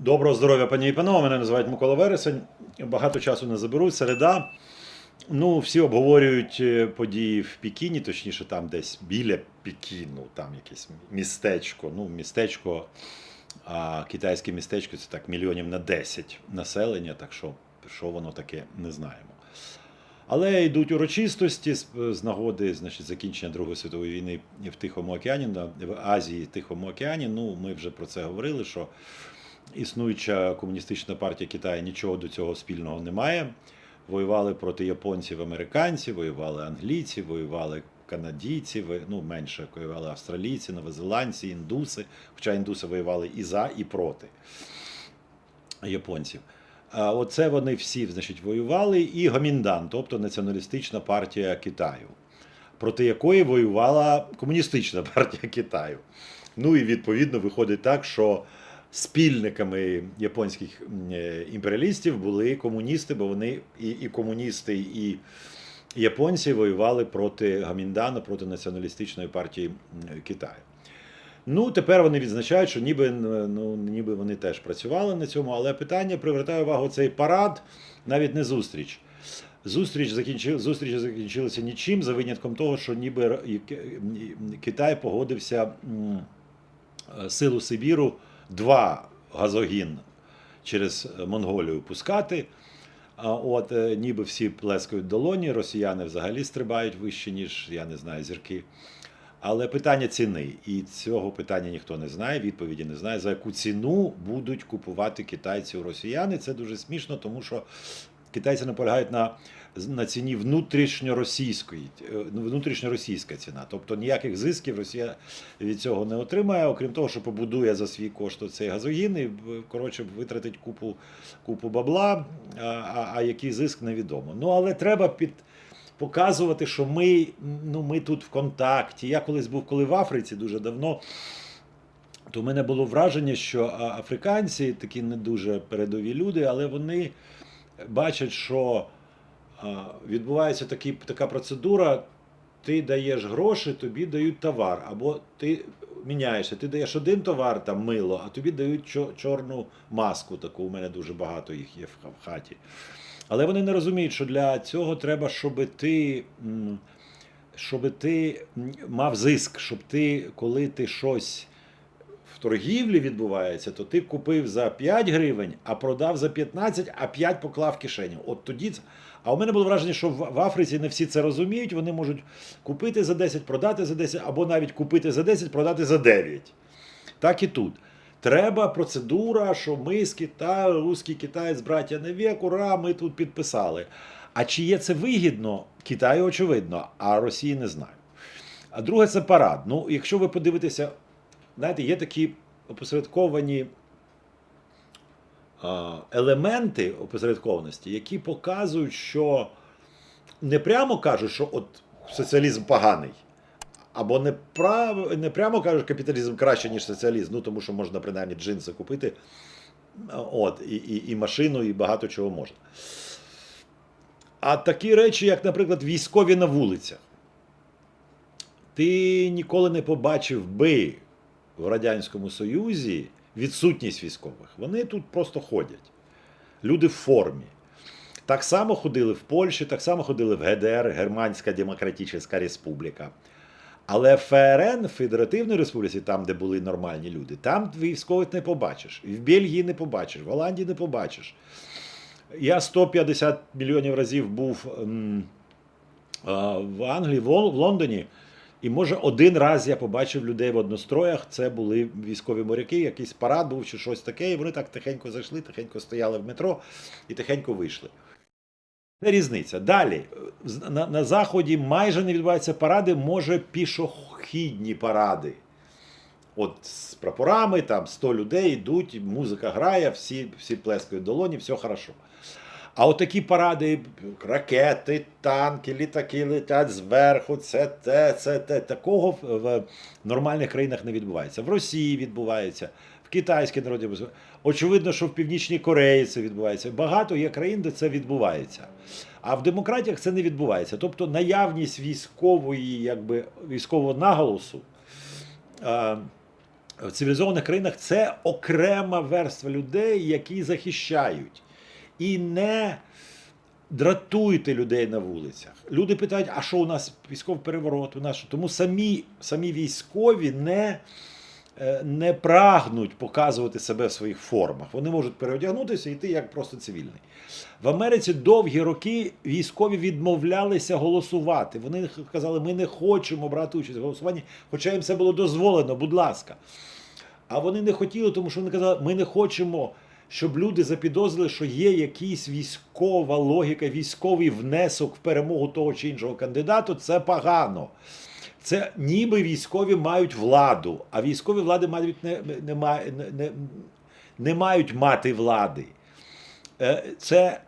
Доброго здоров'я, пані і панове. Мене називають Микола Вересень. Багато часу не заберу. Середа. Ну, всі обговорюють е, події в Пекіні, точніше, там десь біля Пекіну, там якесь містечко. Ну, містечко, а китайське містечко це так мільйонів на 10 населення, так що що воно таке, не знаємо. Але йдуть урочистості з нагоди значить, закінчення Другої світової війни в Тихому океані, в Азії, Тихому океані. Ну, ми вже про це говорили, що існуюча комуністична партія Китаю нічого до цього спільного не має. Воювали проти японців, американці, воювали англійці, воювали канадійці, ну менше воювали австралійці, новозеландці, індуси. Хоча індуси воювали і за, і проти японців. А оце вони всі значить, воювали, і Гоміндан, тобто націоналістична партія Китаю, проти якої воювала комуністична партія Китаю. Ну і відповідно виходить так, що спільниками японських е, імперіалістів були комуністи, бо вони і, і комуністи, і японці воювали проти Гаміндана, проти націоналістичної партії Китаю. Ну, тепер вони відзначають, що ніби, ну, ніби вони теж працювали на цьому, але питання привертає увагу цей парад, навіть не зустріч. Зустріч закінчив, зустріч закінчилася нічим, за винятком того, що ніби Китай погодився е, силу Сибіру два газогін через Монголію пускати. От е, ніби всі плескають долоні, росіяни взагалі стрибають вище, ніж я не знаю, зірки. Але питання ціни. І цього питання ніхто не знає, відповіді не знає, за яку ціну будуть купувати китайці у росіяни. Це дуже смішно, тому що китайці наполягають на, на ціні внутрішньоросійської, е, внутрішньоросійська ціна. Тобто ніяких зисків Росія від цього не отримає, окрім того, що побудує за свій кошт цей газогін і коротше витратить купу, купу бабла, а, а, а який зиск невідомо. Ну але треба під показувати, що ми, ну, ми тут в контакті. Я колись був коли в Африці дуже давно. То в мене було враження, що африканці такі не дуже передові люди, але вони бачать, що відбувається такі, така процедура: ти даєш гроші, тобі дають товар, або ти міняєшся, ти даєш один товар, там мило, а тобі дають чо- чорну маску. Таку у мене дуже багато їх є в хаті. Але вони не розуміють, що для цього треба, щоб ти, щоб ти мав зиск, щоб ти, коли ти щось торгівлі відбувається, то ти купив за 5 гривень, а продав за 15, а 5 поклав в кишеню. От тоді. А у мене було враження, що в Африці не всі це розуміють. Вони можуть купити за 10, продати за 10, або навіть купити за 10, продати за 9. Так і тут. Треба процедура, що ми з Китаю, русський китаєць, браття не вік, ура, ми тут підписали. А чи є це вигідно? Китаю очевидно, а Росії не знаю. А друге це парад. Ну, якщо ви подивитеся, знаєте, є такі опосередковані елементи опосередкованості, які показують, що не прямо кажуть, що от соціалізм поганий. Або не, прав... не прямо кажуть, капіталізм краще, ніж соціалізм, ну тому що можна принаймні джинси купити, от, і, і, і машину, і багато чого можна. А такі речі, як, наприклад, військові на вулицях. Ти ніколи не побачив би в Радянському Союзі відсутність військових. Вони тут просто ходять. Люди в формі. Так само ходили в Польщі, так само ходили в ГДР, Германська Демократична Республіка. Але ФРН, в Федеративній Республіці, там, де були нормальні люди, там військових не побачиш. І в Бельгії не побачиш, в Голландії не побачиш. Я 150 мільйонів разів був в Англії, в Лондоні. І може один раз я побачив людей в одностроях. Це були військові моряки, якийсь парад був чи щось таке. І вони так тихенько зайшли, тихенько стояли в метро і тихенько вийшли. Це різниця. Далі на, на заході майже не відбуваються паради, може пішохідні паради. От з прапорами, там 100 людей йдуть, музика грає, всі, всі плескають долоні, все хорошо. А от такі паради, ракети, танки, літаки летять зверху, це те, це те. Такого в, нормальних країнах не відбувається. В Росії відбувається, в Китайській народі. Очевидно, що в Північній Кореї це відбувається. Багато є країн, де це відбувається. А в демократіях це не відбувається. Тобто наявність військової, якби, військового наголосу. в цивілізованих країнах це окрема верства людей, які захищають. І не дратуйте людей на вулицях. Люди питають, а що у нас військовий переворот? У нас що? Тому самі, самі військові не, е, не прагнуть показувати себе в своїх формах. Вони можуть переодягнутися і йти як просто цивільний. В Америці довгі роки військові відмовлялися голосувати. Вони казали, ми не хочемо брати участь в голосуванні, хоча їм це було дозволено, будь ласка. А вони не хотіли, тому що вони казали, ми не хочемо, щоб люди запідозрили, що є якась військова логіка, військовий внесок в перемогу того чи іншого кандидату. Це погано. Це ніби військові мають владу, а військові влади мають не, не, не, не, мають мати влади. Е, Це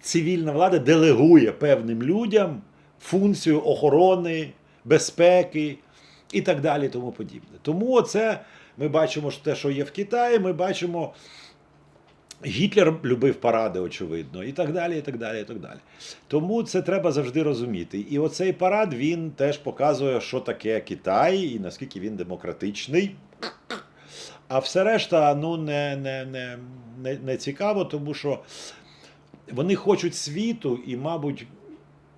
цивільна влада делегує певним людям функцію охорони, безпеки і так далі, тому подібне. Тому це ми бачимо що те, що є в Китаї, ми бачимо. Гітлер любив паради, очевидно, і так далі, і так далі, і так далі. Тому це треба завжди розуміти. І оцей парад він теж показує, що таке Китай і наскільки він демократичний. А все решта ну, не, не, не, не, не цікаво, тому що вони хочуть світу і, мабуть,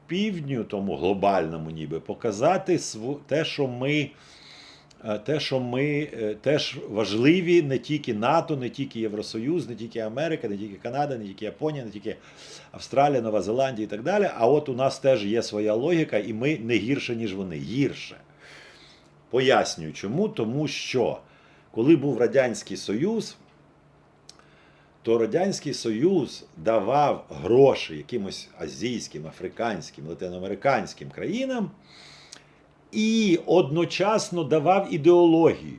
півдню, тому глобальному ніби, показати те, що ми. Е, Те, що ми е, теж важливі не тільки НАТО, не тільки Євросоюз, не тільки Америка, не тільки Канада, не тільки Японія, не тільки Австралія, Нова Зеландія і так далі. А от у нас теж є своя логіка, і ми не гірше, ніж вони. Гірше. Пояснюю чому. Тому що коли був Радянський Союз, то Радянський Союз давав гроші якимось азійським, африканським, латиноамериканським країнам і одночасно давав ідеологію.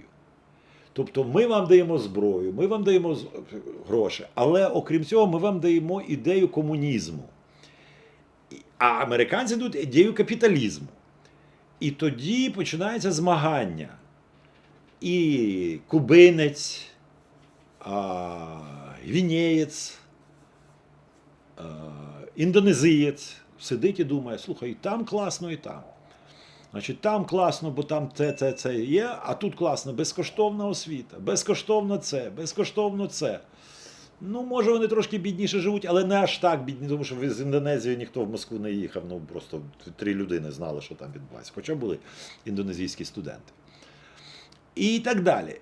Тобто ми вам даємо зброю, ми вам даємо гроші, але окрім цього, ми вам даємо ідею комунізму. А американці дають ідею капіталізму. І тоді починається змагання. І кубинець, а, гвінеєць, індонезієць сидить і думає, слухай, і там класно, і там. Значить, там класно, бо там це, це, це є, а тут класно, безкоштовна освіта, безкоштовно це, безкоштовно це. Ну, може, вони трошки бідніше живуть, але не аж так бідні, тому що з Індонезії ніхто в Москву не їхав. Ну просто три людини знали, що там відбувається. Хоча були індонезійські студенти. І так далі.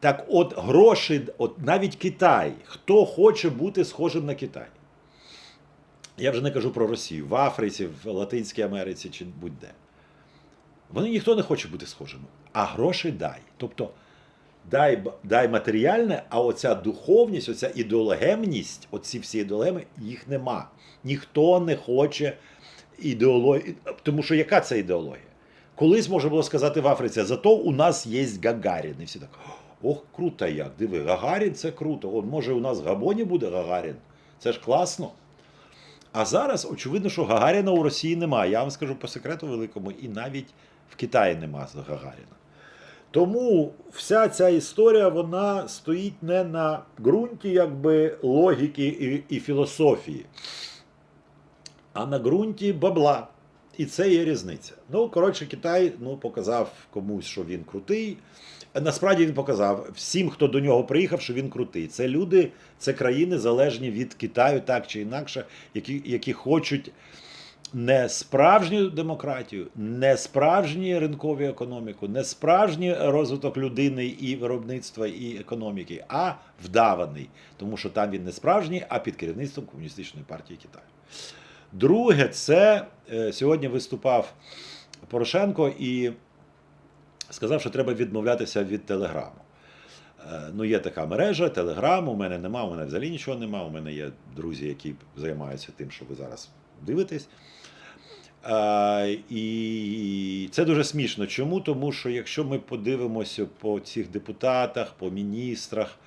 Так, от гроші, от навіть Китай, хто хоче бути схожим на Китай. Я вже не кажу про Росію, в Африці, в Латинській Америці чи будь-де. Вони ніхто не хоче бути схожими. А гроші дай. Тобто дай, дай матеріальне, а оця духовність, оця ідеологемність, оці всі ідеологеми, їх нема. Ніхто не хоче ідеології. Тому що яка це ідеологія? Колись можна було сказати в Африці, зато у нас є Гагарін. І всі так, ох, круто як. Диви, Гагарін це круто. От може у нас в Габоні буде Гагарін. Це ж класно. А зараз очевидно, що Гагаріна у Росії немає. Я вам скажу по секрету великому, і навіть в Китаї нема Гагаріна. Тому вся ця історія вона стоїть не на ґрунті якби, логіки і, і філософії, а на ґрунті бабла. І це є різниця. Ну, коротше, Китай ну, показав комусь, що він крутий. Насправді він показав всім, хто до нього приїхав, що він крутий. Це люди, це країни залежні від Китаю, так чи інакше, які, які хочуть не справжню демократію, не справжню ринкову економіку, не справжній розвиток людини і виробництва і економіки, а вдаваний, тому що там він не справжній, а під керівництвом комуністичної партії Китаю. Друге, це е, сьогодні виступав Порошенко і сказав, що треба відмовлятися від телеграму. Е, Ну, є така мережа, телеграм, у мене нема, у мене взагалі нічого нема. У мене є друзі, які займаються тим, що ви зараз дивитесь. Е, І це дуже смішно. Чому? Тому що якщо ми подивимося по цих депутатах, по міністрах,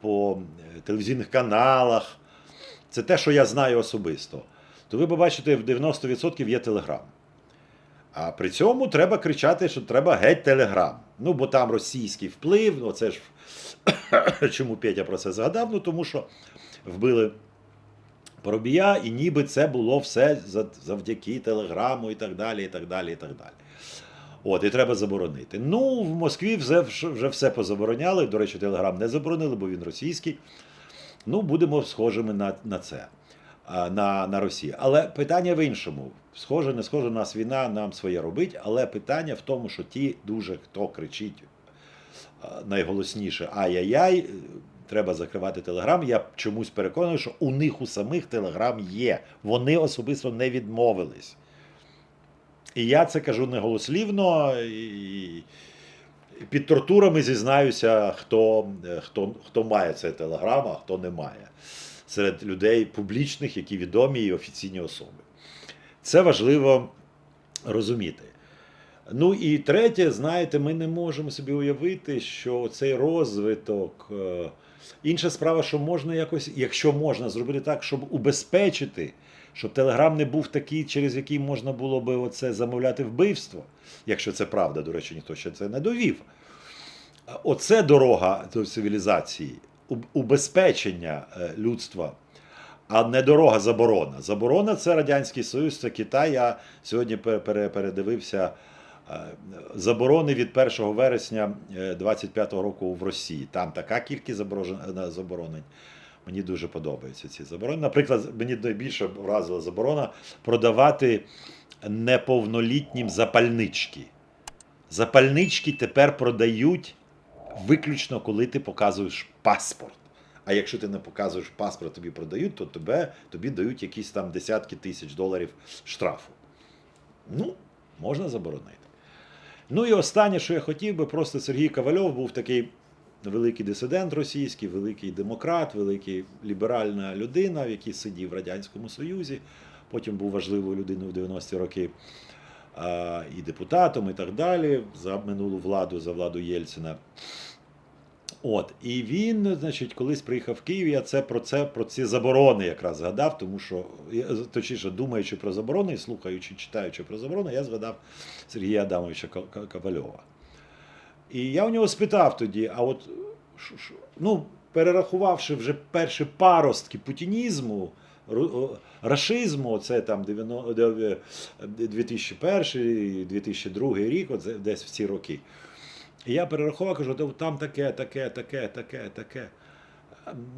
по е, телевізійних каналах, це те, що я знаю особисто, то ви побачите, в 90% є телеграм. А при цьому треба кричати, що треба геть телеграм. Ну, бо там російський вплив, ну це ж чому Петя про це згадав? Ну тому що вбили Поробія, і ніби це було все завдяки телеграму і так далі. і так далі, і так далі. От, і треба заборонити. Ну, в Москві вже, вже все позабороняли. До речі, Телеграм не заборонили, бо він російський. Ну, будемо схожими на, на це, на, на Росію. Але питання в іншому. Схоже, не схоже, нас війна, нам своє робить, але питання в тому, що ті дуже, хто кричить найголосніше ай-яй-яй, треба закривати Телеграм. Я чомусь переконаний, що у них у самих Телеграм є. Вони особисто не відмовились. І я це кажу неголослівно. І під тортурами зізнаюся, хто, е, хто, хто має цей телеграм, а хто не має. Серед людей публічних, які відомі і офіційні особи. Це важливо розуміти. Ну і третє, знаєте, ми не можемо собі уявити, що цей розвиток. Інша справа, що можна якось, якщо можна зробити так, щоб убезпечити, щоб Телеграм не був такий, через який можна було би оце замовляти вбивство, якщо це правда, до речі, ніхто ще це не довів. Оце дорога до цивілізації, убезпечення е, людства, а не дорога заборона. Заборона це Радянський Союз, це Китай. Я сьогодні пере- пере- передивився заборони від 1 вересня 25-го року в Росії. Там така кількість е, заборонень. Мені дуже подобаються ці заборони. Наприклад, мені найбільше вразила заборона продавати неповнолітнім запальнички. Запальнички тепер продають виключно, коли ти показуєш паспорт. А якщо ти не показуєш паспорт, тобі продають, то тебе, тобі дають якісь там десятки тисяч доларів штрафу. Ну, можна заборонити. Ну і останнє, що я хотів би, просто Сергій Ковальов був такий великий дисидент російський, великий демократ, великий ліберальна людина, який сидів в Радянському Союзі, потім був важливою людиною в 90-ті роки і депутатом, і так далі, за минулу владу, за владу Єльцина. От, і він, значить, колись приїхав в Київ, я це про це про ці заборони якраз згадав, тому що точніше, думаючи про заборони, і слухаючи, читаючи про заборони, я згадав Сергія Адамовича Ко- Ко- Ковальова. І я у нього спитав тоді: а от ну, перерахувавши вже перші паростки путінізму, рашизму, це там 2001, 2002 рік, от десь в ці роки. І я перерахував, кажу, там таке, таке, таке, таке, таке.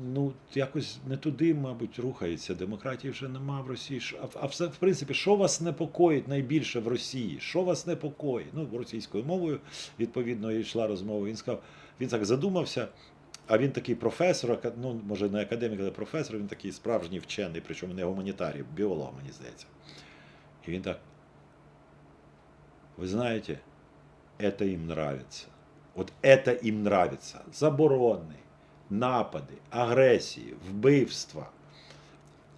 Ну, якось не туди, мабуть, рухається. Демократії вже нема в Росії. А, все, в принципі, що вас непокоїть найбільше в Росії? Що вас непокоїть? Ну, російською мовою, відповідно, йшла розмова. Він сказав, він так задумався. А він такий професор, ну, може, не академік, але професор, він такий справжній вчений, причому не гуманітарій, біолог, мені здається. І він так. Ви знаєте, это им нравится. От это им нравится. Заборони, напади, агресії, вбивства,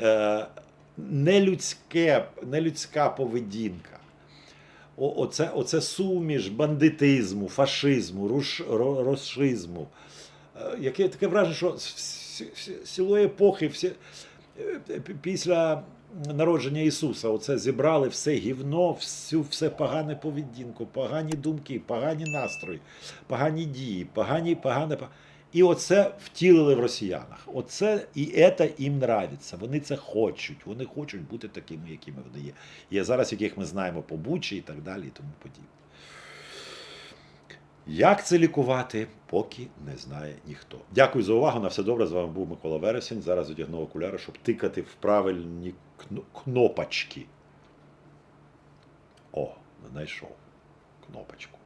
е, нелюдське, нелюдська поведінка. О, оце, оце суміш бандитизму, фашизму, руш, ро- розшизму. Е, Яке таке враження, що з цілої епохи, всі, е, після народження Ісуса, оце зібрали все гівно, всю все погане поведінку, погані думки, погані настрої, погані дії, погані, погане. І оце втілили в росіянах. Оце і це їм нравиться. Вони це хочуть. Вони хочуть бути такими, якими вони є. Є зараз, яких ми знаємо по Бучі і так далі, і тому подібне. Як це лікувати, поки не знає ніхто. Дякую за увагу. На все добре. З вами був Микола Вересень. Зараз одягнув окуляри, щоб тикати в правильні кнопочки. О, знайшов кнопочку.